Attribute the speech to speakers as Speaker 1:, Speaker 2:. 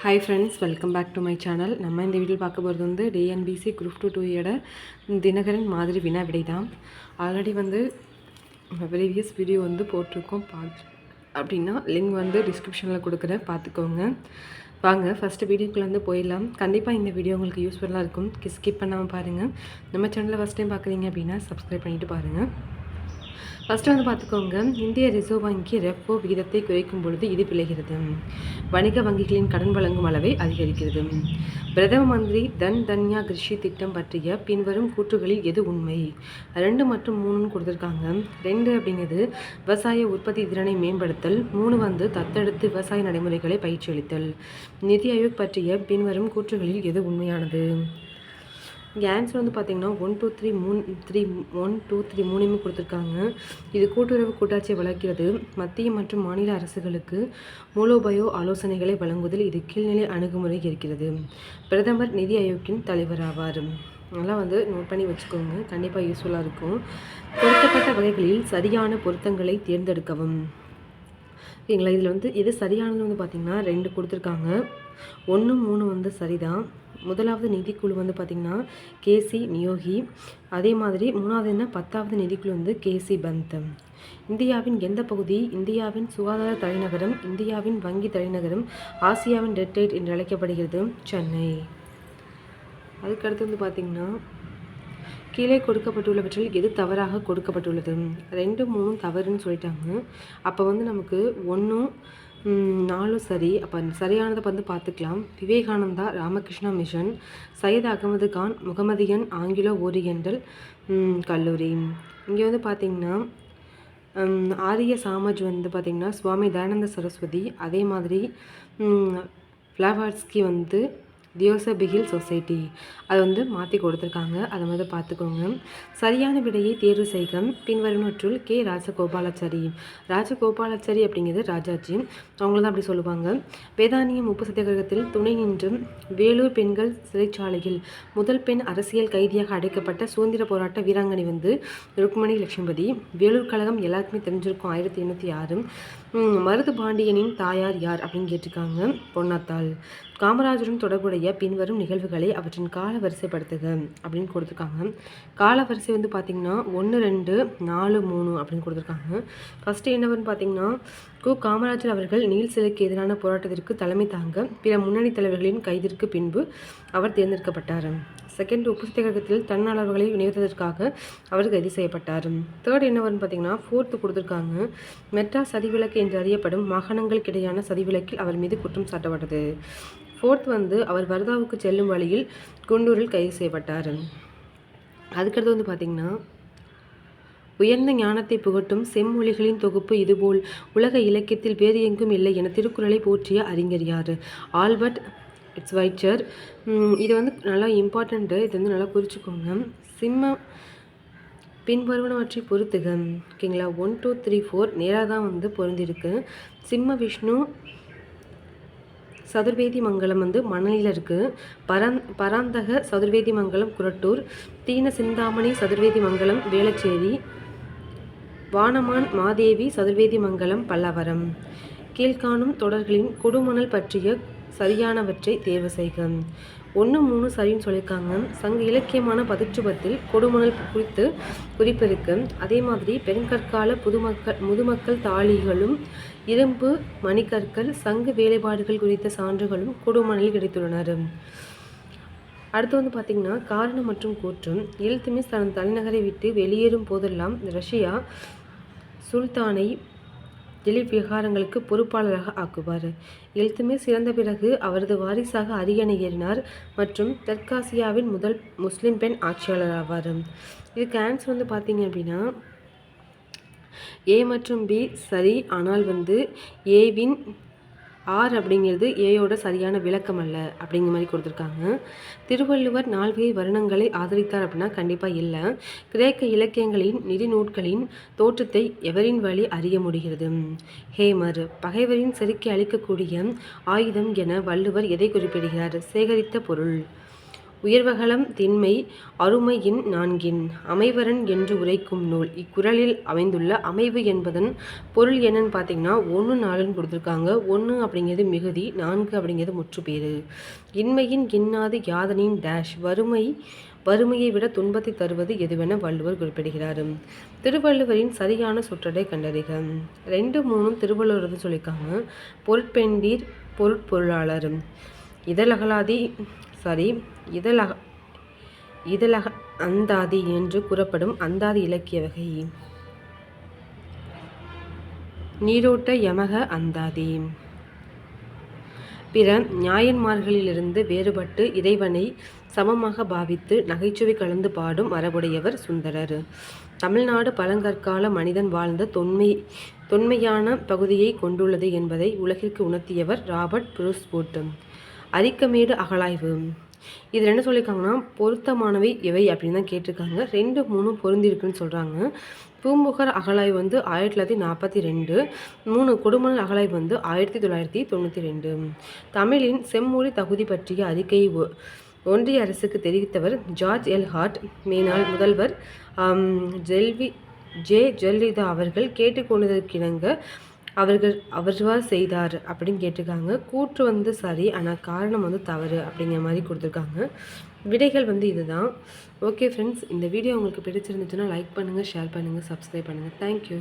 Speaker 1: Hi friends welcome back to my channel நம்ம இந்த video பார்க்க போகிறது வந்து டிஎன்பிசி குரூப் டூ டூயோட தினகரன் மாதிரி வினா விடை தான். ஆல்ரெடி வந்து ப்ரீவியஸ் வீடியோ வந்து போட்டிருக்கோம். பார்த்து அப்படின்னா லிங்க் வந்து டிஸ்கிரிப்ஷனில் கொடுக்குறேன். பார்த்துக்கோங்க. வாங்க ஃபஸ்ட்டு வீடியோக்குள்ளே வந்து போயிடலாம். கண்டிப்பாக இந்த வீடியோ உங்களுக்கு யூஸ்ஃபுல்லாக இருக்கும். ஸ்கிப் பண்ணாமல் பாருங்கள் நம்ம சேனலில் ஃபஸ்ட் டைம் பார்க்குறீங்க அப்படின்னா சப்ஸ்கிரைப் பண்ணிவிட்டு பாருங்கள் ஃபஸ்ட்டு வந்து பார்த்துக்கோங்க இந்திய ரிசர்வ் வங்கி ரெப்போ விகிதத்தை குறைக்கும் பொழுது இது விளைகிறது. வணிக வங்கிகளின் கடன் வழங்கும் அளவை அதிகரிக்கிறது. பிரதம மந்திரி தன் தன்யா கிருஷி திட்டம் பற்றிய பின்வரும் கூற்றுகளில் எது உண்மை? ரெண்டு மற்றும் மூணுன்னு கொடுத்துருக்காங்க. ரெண்டு அப்படிங்கிறது விவசாய உற்பத்தி திறனை மேம்படுத்தல் மூணு வந்து தத்தெடுத்து விவசாய நடைமுறைகளை பயிற்சி அளித்தல் நிதி ஆயோக் பற்றிய பின்வரும் கூற்றுகளில் எது உண்மையானது? இங்கே ஆன்சர் வந்து பார்த்தீங்கன்னா ஒன் டூ த்ரீ மூணு த்ரீ ஒன் டூ த்ரீ மூணுமே கொடுத்துருக்காங்க. இது கூட்டுறவு கூட்டாட்சியை வளர்க்கிறது மத்திய மற்றும் மாநில அரசுகளுக்கு மூலோபயோ ஆலோசனைகளை வழங்குவதில் இது கீழ்நிலை அணுகுமுறை இருக்கிறது. பிரதமர் நிதி ஆயோக்கின் தலைவர் ஆவார். அதெல்லாம் வந்து நோட் பண்ணி வச்சுக்கோங்க. கண்டிப்பாக யூஸ்ஃபுல்லாக இருக்கும். பொருத்தப்பட்ட வகைகளில் சரியான பொருத்தங்களை தேர்ந்தெடுக்கவும். ஓகேங்களா இதில் வந்து எது சரியானது வந்து பார்த்திங்கன்னா ரெண்டு கொடுத்துருக்காங்க. ஒன்று மூணு வந்து சரிதான். முதலாவது நிதிக்குழு வந்து பார்த்திங்கன்னா கேசி நியோகி. அதே மாதிரி மூணாவது என்ன? பத்தாவது நிதிக்குழு வந்து கேசி பந்த். இந்தியாவின் எந்த பகுதி? இந்தியாவின் சுகாதார தலைநகரம் இந்தியாவின் வங்கி தலைநகரம் ஆசியாவின் டெட்டைட் என்று அழைக்கப்படுகிறது சென்னை. அதுக்கடுத்து வந்து பார்த்திங்கன்னா கீழே கொடுக்கப்பட்டுள்ளவற்றில் எது தவறாக கொடுக்கப்பட்டுள்ளது? ரெண்டு மூணும் தவறுன்னு சொல்லிட்டாங்க. அப்போ வந்து நமக்கு ஒன்றும் நாலும் சரி. அப்போ சரியானதை வந்து பார்த்துக்கலாம். Vivekananda Ramakrishna mission Syed Ahmed Khan Mohammedan Anglo oriental கல்லூரி. இங்கே வந்து பார்த்திங்கன்னா ஆரிய சாமஜ் வந்து பார்த்திங்கன்னா சுவாமி தயானந்த சரஸ்வதி அதே மாதிரி ஃப்ளவர்ஸ்கி வந்து தியோசபிகில் சொசைட்டி. அதை வந்து மாற்றி கொடுத்துருக்காங்க. அதை வந்து பார்த்துக்கோங்க. சரியான விடையை தேர்வு செய்க. பின்வருவற்றுள் கே ராஜகோபாலாச்சாரி. ராஜகோபாலாச்சாரி அப்படிங்கிறது ராஜாஜி. அவங்கள தான் அப்படி சொல்லுவாங்க. வேதானியம் உப்பு சத்தியாகிரகத்தில் துணை நின்றும் வேலூர் பெண்கள் சிறைச்சாலையில் முதல் பெண் அரசியல் கைதியாக அடைக்கப்பட்ட சுதந்திர போராட்ட வீராங்கனை வந்து ருக்மணி லட்சுமதி வேலூர் கழகம் எல்லாருக்குமே தெரிஞ்சிருக்கும் ஆயிரத்தி எண்ணூற்றி ஆறு. மருது பாண்டியனின் தாயார் யார் அப்படின்னு கேட்டிருக்காங்க. பொன்னாத்தாள். காமராஜருடன் தொடர்புடைய பின்வரும் நிகழ்வுகளை அவற்றின் கால வரிசைப்படுத்துக அப்படின்னு கொடுத்துருக்காங்க. கால வரிசை வந்து பார்த்திங்கன்னா ஒன்று ரெண்டு நாலு மூணு அப்படின்னு கொடுத்துருக்காங்க. ஃபஸ்ட்டு என்னவன்னு பார்த்தீங்கன்னா கு. காமராஜர் அவர்கள் நீல் சிலைக்கு எதிரான போராட்டத்திற்கு தலைமை தாங்க பிற முன்னணி தலைவர்களின் கைதிற்கு பின்பு அவர் தேர்ந்தெடுக்கப்பட்டார். செகண்ட் உப்பு சத்தியாகிரகத்தில் தன்னாளர்களை இணைவதற்காக அவர் கைது செய்யப்பட்டார். தேர்ட் என்னவர்னு பார்த்தீங்கன்னா ஃபோர்த்து கொடுத்துருக்காங்க. மெட்ரா சதிவிலக்கு என்று அறியப்படும் மாகாணங்களுக்கிடையான சதிவிலக்கில் அவர் மீது குற்றம் சாட்டப்பட்டது. ஃபோர்த் வந்து அவர் வர்தாவுக்கு செல்லும் வழியில் குண்டூரில் கைது செய்யப்பட்டார். அதுக்கடுத்து வந்து பார்த்திங்கன்னா உயர்ந்த ஞானத்தை புகட்டும் செம்மொழிகளின் தொகுப்பு இதுபோல் உலக இலக்கியத்தில் வேறு எங்கும் இல்லை என திருக்குறளை போற்றிய அறிஞர் யார்? ஆல்பர்ட் இட்ஸ் வைச்சர் இது வந்து நல்லா இம்பார்ட்டண்ட்டு இது வந்து நல்லா குறிச்சிக்கோங்க சிம்ம பின்வருவனவற்றை பொறுத்துக. ஓகேங்களா? ஒன் டூ த்ரீ ஃபோர் நேராக தான் வந்து பொருந்திருக்கு. சிம்ம விஷ்ணு சதுர்வேதி மங்கலம் வந்து மணலியில் இருக்குது பரந் பராந்தக சதுர்வேதி மங்கலம் குரட்டூர் தீன சிந்தாமணி சதுர்வேதி மங்கலம் வேளச்சேரி வானமான் மாதேவி சதுர்வேதி மங்கலம் பல்லவரம். கீழ்காணும் தொடர்களின் கொடுமணல் பற்றிய சரியானவற்றை தேர்வு செய்க. ஒன்று மூணு சரின்னு சொல்லியிருக்காங்க. சங்க இலக்கியமான பதிற்றுபத்தில் கொடுமணல் குறித்து குறிப்பிருக்கு. அதே மாதிரி பெருங்கற்கால புதுமக்கள் முதுமக்கள் தாளிகளும் இரும்பு மணிக்கற்கள் சங்கு வேலைப்பாடுகள் குறித்த சான்றுகளும் கொடுமணலில் கிடைத்துள்ளனர். அடுத்து வந்து பார்த்திங்கன்னா காரணம் மற்றும் கூற்றும் இல்துமிஸ் தனது தலைநகரை விட்டு வெளியேறும் போதெல்லாம் ரஷ்யா சுல்தானை டெல்லி விவகாரங்களுக்கு பொறுப்பாளராக ஆக்குவார். எழுத்துமே சிறந்த பிறகு அவரது வாரிசாக அரியணை ஏறினார் மற்றும் தெற்காசியாவின் முதல் முஸ்லிம் பெண் ஆட்சியாளர் ஆவார். இதுக்கு ஆன்சர் வந்து பார்த்தீங்க அப்படின்னா ஏ மற்றும் பி சரி ஆனால் வந்து ஏவின் ஆர் அப்படிங்கிறது ஏயோட சரியான விளக்கம் அல்ல அப்படிங்கிற மாதிரி கொடுத்துருக்காங்க. திருவள்ளுவர் நால்வகை வருணங்களை ஆதரித்தார் அப்படின்னா கண்டிப்பாக இல்லை. கிரேக்க இலக்கியங்களின் நிதி நூட்களின் தோற்றத்தை எவரின் வழி அறிய முடிகிறது? ஹேமர் பகைவரின் செருக்கி அளிக்கக்கூடிய ஆயுதம் என வள்ளுவர் எதை குறிப்பிடுகிறார்? சேகரித்த பொருள். உயர்வகலம் திண்மை அருமையின் நான்கின் அமைவரன் என்று உரைக்கும் நூல். இக்குறளில் அமைந்துள்ள அமைவு என்பதன் பொருள் என்னன்னு பார்த்தீங்கன்னா ஒன்று நாலுன்னு கொடுத்துருக்காங்க. ஒன்று அப்படிங்கிறது மிகுதி நான்கு அப்படிங்கிறது முற்றுப்பேறு இன்மையின் இன்னாது யாதனின் டேஷ் வறுமை வறுமையை விட துன்பத்தை தருவது எதுவென வள்ளுவர் குறிப்பிடுகிறார். திருவள்ளுவரின் சரியான சுற்றடை கண்டறிக. ரெண்டு மூணும் திருவள்ளுவர் சொல்லியிருக்காங்க பொருட்பெண்டீர் பொருட்பொருளாளர் இதழகலாதி சாரி இதழக இதழக அந்தாதி என்று கூறப்படும் அந்தாதி இலக்கிய வகை. நீரோட்ட யமக அந்தாதி. பிற நியாயன்மார்களிலிருந்து வேறுபட்டு இறைவனை சமமாக பாவித்து நகைச்சுவை கலந்து பாடும் மரபுடையவர் சுந்தரர். தமிழ்நாடு பழங்கற்கால மனிதன் வாழ்ந்த தொன்மை தொன்மையான பகுதியை கொண்டுள்ளது என்பதை உலகிற்கு உணர்த்தியவர் ராபர்ட் புரூஸ்போர்ட் அரிக்கமேடு அகலாய்வு. இதில் என்ன சொல்லியிருக்காங்கன்னா பொருத்தமானவை எவை அப்படின்னு தான் கேட்டிருக்காங்க. ரெண்டு மூணு பொருந்திருக்குன்னு சொல்கிறாங்க பூம்புகார் அகழாய் வந்து ஆயிரத்தி தொள்ளாயிரத்தி நாற்பத்தி ரெண்டு. மூணு கொடுமணல் அகலாய் வந்து ஆயிரத்தி தொள்ளாயிரத்தி தொண்ணூற்றி ரெண்டு. தமிழின் செம்மொழி தகுதி பற்றிய அறிக்கையை ஒன்றிய அரசுக்கு தெரிவித்தவர் ஜார்ஜ் எல். ஹார்ட். மேனால் முதல்வர் ஜெல்வி ஜே. ஜெயலலிதா அவர்கள் கேட்டுக்கொண்டதற்கிணங்க அவர்கள் அவர்வா செய்தார் அப்படின்னு கேட்டிருக்காங்க. கூற்று வந்து சரி ஆனால் காரணம் வந்து தவறு அப்படிங்கிற மாதிரி கொடுத்துருக்காங்க. விடைகள் வந்து இதுதான். ஓகே ஃப்ரெண்ட்ஸ் இந்த வீடியோ உங்களுக்கு பிடிச்சிருந்துச்சுன்னா லைக் பண்ணுங்கள் ஷேர் பண்ணுங்கள் சப்ஸ்கிரைப் பண்ணுங்கள் தேங்க்யூ